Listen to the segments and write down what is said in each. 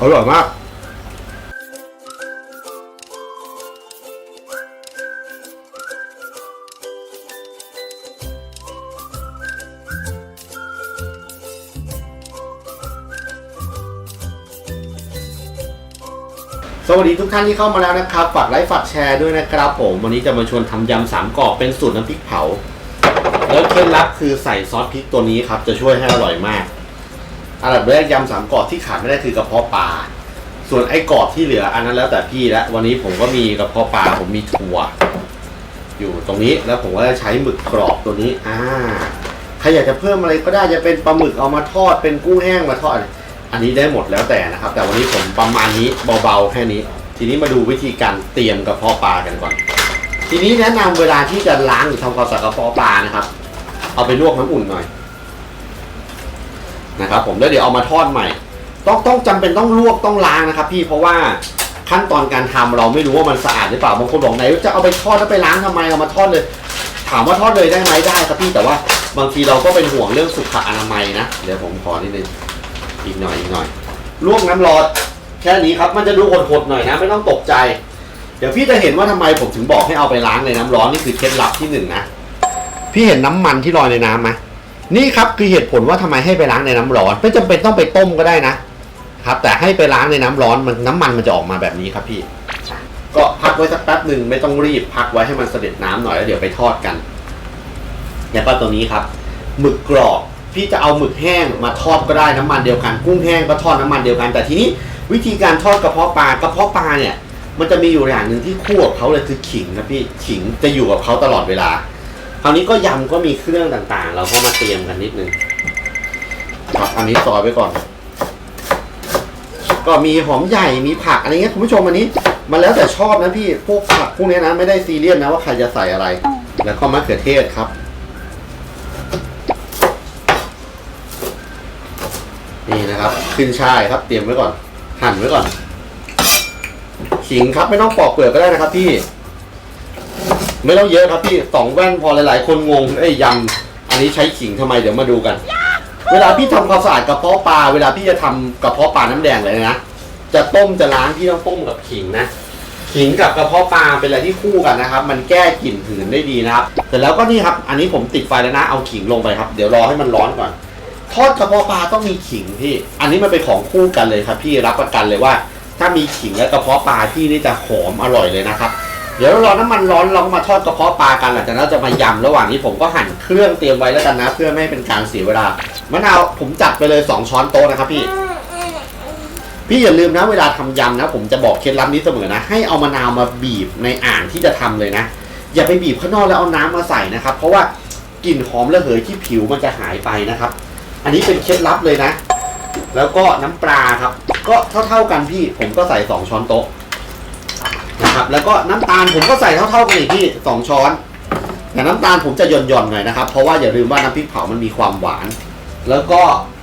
อร่อยมากสวัสดีทุกท่านที่เข้ามาแล้วนะครับ ฝากไลค์ฝากแชร์ด้วยนะครับผม วันนี้จะมาชวนทำยำสามกรอบเป็นสูตรน้ำพริกเผา แล้วเคล็ดลับคือใส่ซอสพริกตัวนี้ครับ จะช่วยให้อร่อยมาก อันดับแรกยำสามกรอบที่ขาดไม่ได้คือกระเพาะปลา ส่วนไอ้กรอบที่เหลืออันนั้นแล้วแต่พี่แล้ววันนี้ผมก็มีกระเพาะปลาผมมีถั่ว อยู่ตรงนี้แล้วผมก็จะใช้หมึกกรอบตัวนี้ อ่าใครอยากจะเพิ่มอะไรก็ได้จะเป็นปลาหมึกเอามาทอดเป็นกุ้งแห้งมาทอด อันนี้ได้หมดแล้วแต่นะครับ แต่วันนี้ผมประมาณนี้เบาๆแค่นี้ ทีนี้มาดูวิธีการเตรียมกระเพาะปลากันก่อน ทีนี้แนะนำเวลาที่จะล้างหรือทำความสะอาดกระเพาะปลานะครับ เอาไปลวกน้ำอุ่นหน่อย นะครับผมแล้วเดี๋ยวเอามาทอดใหม่ ต้องต้องจำเป็นต้องลวกต้องล้างนะครับ พี่เพราะว่าขั้นตอนการทำเราไม่รู้ว่ามันสะอาดหรือเปล่าบางคนบอกไหนจะเอาไปทอดแล้วไปล้างทำไมเอามาทอดเลย ถามว่าทอดเลยได้ไหมได้ครับพี่แต่ว่าบางทีเราก็เป็นห่วงเรื่องสุขอนามัยนะเดี๋ยวผมขอนิดนึงอีกหน่อยอีกหน่อยลวกน้ำร้อนแค่นี้ครับมันจะดูหดๆหน่อยนะไม่ต้องตกใจ เดี๋ยวพี่จะเห็นว่าทำไมผมถึงบอกให้เอาไปล้างในน้ำร้อนนี่คือเคล็ดลับที่หนึ่งนะพี่เห็นน้ำมันที่ลอยในน้ำไหม นี่ครับคือเหตุผลว่าทำไมให้ไปล้างในน้ำร้อน ไม่จำเป็นต้องไปต้มก็ได้นะครับ แต่ให้ไปล้างในน้ำร้อนมันน้ำมันมันจะออกมาแบบนี้ครับพี่ ก็พักไว้สักแป๊บหนึ่งไม่ต้องรีบพักไว้ให้มันเสด็จน้ำหน่อยแล้วเดี๋ยวไปทอดกันแล้วก็ตัวนี้ครับหมึกกรอบพี่จะเอาหมึกแห้งมาทอดก็ได้น้ำมันเดียวกัน กุ้งแห้งก็ทอดน้ำมันเดียวกัน แต่ทีนี้วิธีการทอดกระเพาะปลากระเพาะปลาเนี่ย มันจะมีอยู่อย่างหนึ่งที่คู่กับเขาเลยคือขิงนะพี่ขิงจะอยู่กับเขาตลอดเวลา คราวนี้ก็ยำก็มีเครื่องต่างๆ เราก็มาเตรียมกันนิดนึงครับอันนี้ซอยไว้ก่อน ก็มีหอมใหญ่มีผักอะไรเงี้ยคุณผู้ชมอันนี้มันแล้วแต่ชอบนะพี่พวกผักพวกเนี้ยนะไม่ได้ซีเรียสนะว่าใครจะใส่อะไร แล้วก็มะเขือเทศครับนี่นะครับขึ้นช่ายครับเตรียมไว้ก่อน หั่นไว้ก่อนขิงครับไม่ต้องปอกเปลือกก็ได้นะครับพี่ ไม่ต้องเยอะครับพี่สองแว่นพอหลายๆ คนงงเอ้ยยำอันนี้ใช้ขิงทำไมเดี๋ยวมาดูกัน เวลาพี่ทำความสะอาดกระเพาะปลาเวลาพี่จะทำกระเพาะปลาน้ำแดงเลยนะจะต้มจะล้างพี่ต้องต้มกับขิงนะ ขิงกับกระเพาะปลาเป็นอะไรที่คู่กันนะครับ มันแก้กลิ่นหืนได้ดีนะครับเสร็จแล้วก็นี่ครับ อันนี้ผมติดไฟแล้วนะเอาขิงลงไปครับ เดี๋ยวรอให้มันร้อนก่อน ทอดกระเพาะปลาต้องมีขิงพี่ อันนี้มันเป็นของคู่กันเลยครับ พี่รับประกันเลยว่า ถ้ามีขิงและกระเพาะปลาพี่นี่จะหอมอร่อยเลยนะครับ เดี๋ยวรอน้ำมันร้อนเราก็มาทอดกระเพาะปลากันหลังจากนั้นเราจะมายำระหว่างนี้ผมก็หั่นเครื่องเตรียมไว้แล้วกันนะ เพื่อไม่ให้เป็นการเสียเวลามะนาวผมจัดไปเลยสองช้อนโต๊ะนะครับพี่ พี่อย่าลืมนะเวลาทำยำนะ ผมจะบอกเคล็ดลับนี้เสมอนะ ให้เอามะนาวมาบีบในอ่างที่จะทำเลยนะ อย่าไปบีบข้างนอกแล้วเอาน้ำมาใส่นะครับ เพราะว่ากลิ่นหอมระเหยที่ผิวมันจะหายไปนะครับ อันนี้เป็นเคล็ดลับเลยนะ แล้วก็น้ำปลาครับ ก็เท่าๆกันพี่ ผมก็ใส่สองช้อนโต๊ะ นะครับแล้วก็น้ำตาลผมก็ใส่เท่าๆกันอีกพี่สองช้อนแต่น้ำตาลผมจะหย่อนๆหน่อยนะครับ เพราะว่าอย่าลืมว่าน้ำพริกเผามันมีความหวาน แล้วก็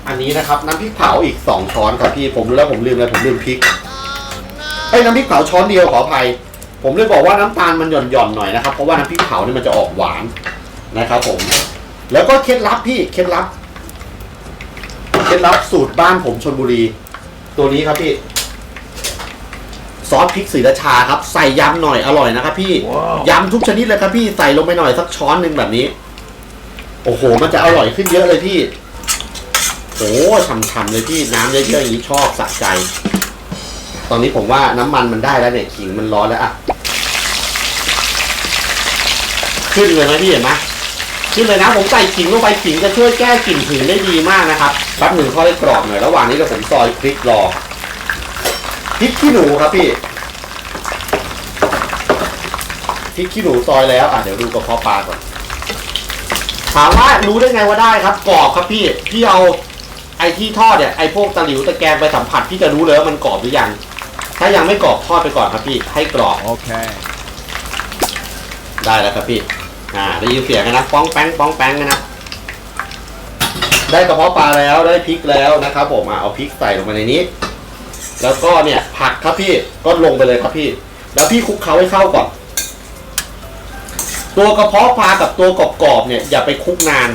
อันนี้นะครับน้ำพริกเผาอีกสองช้อนครับพี่ผมรู้แล้วผมลืมเลยผมลืมพริกไอ้น้ำพริกเผาช้อนเดียวขออภัย ผมเลยบอกว่าน้ำตาลมันหย่อนๆหน่อยนะครับเพราะว่าน้ำพริกเผาเนี่ยมันจะออกหวานนะครับผม แล้วก็เคล็ดลับพี่เคล็ดลับเคล็ดลับสูตรบ้านผมชนบุรี ตัวนี้ครับพี่ ซอสพริกศรีราชาครับ ใส่ยำหน่อยอร่อยนะครับพี่ยำทุกชนิดเลยครับพี่ใส่ลงไปหน่อยสักช้อนหนึ่งแบบนี้ โอ้โห มันจะอร่อยขึ้นเยอะเลยพี่ โอ้ฉ่ำๆเลยพี่น้ำเยอะๆอย่างนี้ชอบสะใจ ตอนนี้ผมว่าน้ำมันมันได้แล้วเนี่ยขิงมันร้อนแล้วอะขึ้นเลยไหมพี่เห็นไหมขึ้นเลยนะผมใส่ขิงลงไปขิงจะช่วยแก้กลิ่นหืนได้ดีมากนะครับแป๊บหนึ่งทอดให้กรอบหน่อยระหว่างนี้เดี๋ยวผมซอยพริกรอ พริกขี้หนูครับพี่พริกขี้หนูซอยแล้วอะเดี๋ยวดูกระเพาะปลาก่อนถามว่ารู้ได้ไงว่าได้ครับกรอบครับพี่พี่เอาไอ้ที่ทอดเนี่ยไอ้พวกตะหลิวตะแกรงไปสัมผัสพี่จะรู้เลยว่ามันกรอบหรือยัง ถ้ายังไม่กรอบทอดไปก่อนครับพี่ ให้กรอบ Okay. ได้แล้วครับพี่อ่าได้ยินเสียงกันนะป้องแป้งป้องแป้งกันนะได้กระเพาะปลาแล้วได้พริกแล้วนะครับผมอะเอาพริกใส่ลงไปในนี้ แล้วก็เนี่ยผักครับพี่ก็ลงไปเลยครับพี่ แล้วพี่คลุกเคล้าให้เข้าก่อน ตัวกระเพาะปลากับตัวกรอบๆเนี่ยอย่าไปคลุกนาน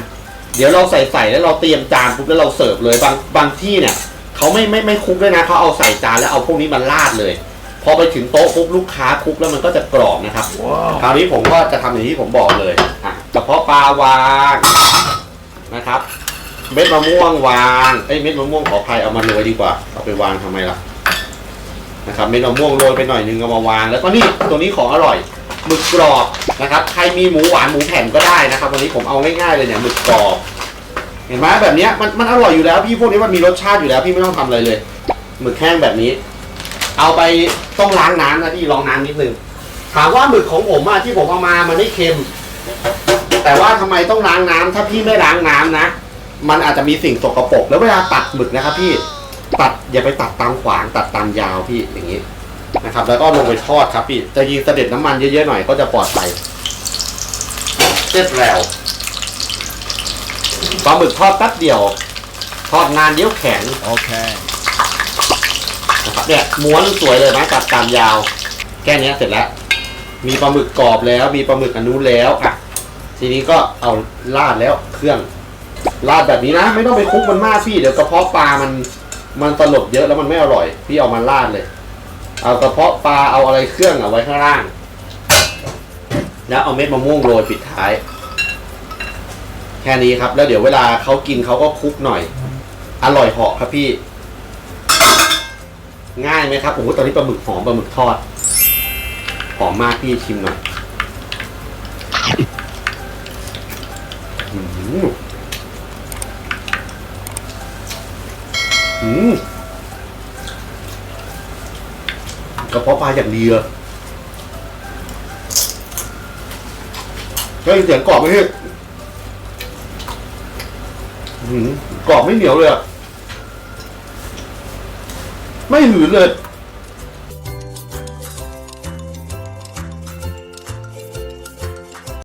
เดี๋ยวเราใส่ใส่แล้วเราเตรียมจานปุ๊บแล้วเราเสิร์ฟเลยบางบางที่เนี่ยเขาไม่ไม่ไม่คลุกด้วยนะเขาเอาใส่จานแล้วเอาพวกนี้มาราดเลย พอไปถึงโต๊ะปุ๊บลูกค้าคลุกแล้วมันก็จะกรอบนะครับคราวนี้ผมก็จะทำอย่างที่ผมบอกเลยอะกระเพาะปลาวางนะครับ เม็ดมะม่วงวางเอ้ยเม็ดมะม่วงขออภัยเอามาโรยดีกว่า เอาไปวางทำไมล่ะ นะครับเม็ดมะม่วงโรยไปหน่อยนึงเอามาวาง แล้วก็นี่ตัวนี้ของอร่อยหมึกกรอบนะครับ ใครมีหมูหวานหมูแผ่นก็ได้นะครับ วันนี้ผมเอาง่ายๆเลยเนี่ยหมึกกรอบ เห็นไหมแบบเนี้ยมันมันอร่อยอยู่แล้วพี่พวกนี้มันมีรสชาติอยู่แล้วพี่ไม่ต้องทำอะไรเลยหมึกแห้งแบบนี้ เอาไปต้องล้างน้ำนะพี่ลองน้ำนิดนึงถามว่าหมึกของผมอะที่ผมเอามามันไม่เค็ม แต่ว่าทำไมต้องล้างน้ำถ้าพี่ไม่ล้างน้ำนะ มันอาจจะมีสิ่งสกปรกแล้วเวลาตัดหมึกนะครับพี่ ตัดอย่าไปตัดตามขวางตัดตามยาวพี่อย่างนี้นะครับ แล้วก็ลงไปทอดครับพี่จะยิงเสด็จน้ำมันเยอะๆหน่อยก็จะปลอดภัยเสร็จแล้วปลาหมึกทอดแป๊บเดียว ทอดนานเดี๋ยวแข็ง Okay. นะครับเนี่ยม้วนสวยเลยนะตัดตามยาว แค่เนี้ยเสร็จแล้ว มีปลาหมึกกรอบแล้ว มีปลาหมึกอนุแล้วอะทีนี้ก็เอาราดแล้วเครื่องราดแบบนี้นะ ไม่ต้องไปคลุกมันมากพี่เดี๋ยวกระเพาะปลามัน มันตลบเยอะแล้วมันไม่อร่อย พี่เอามาราดเลย เอากระเพาะปลาเอาอะไรเครื่องเอาไว้ข้างล่าง แล้วเอาเม็ดมะม่วงโรยปิดท้าย แค่นี้ครับ แล้วเดี๋ยวเวลาเขากินเขาก็คลุกหน่อย อร่อยเหาะครับพี่ ง่ายไหมครับโอ้โหตอนนี้ปลาหมึกหอมปลาหมึกทอดหอมมากพี่ชิมหน่อยอ กระเพาะปลาอย่างดีเลยได้ยินเสียงกรอบไหมพี่กรอบไม่เหนียวเลยอะไม่หืนเลย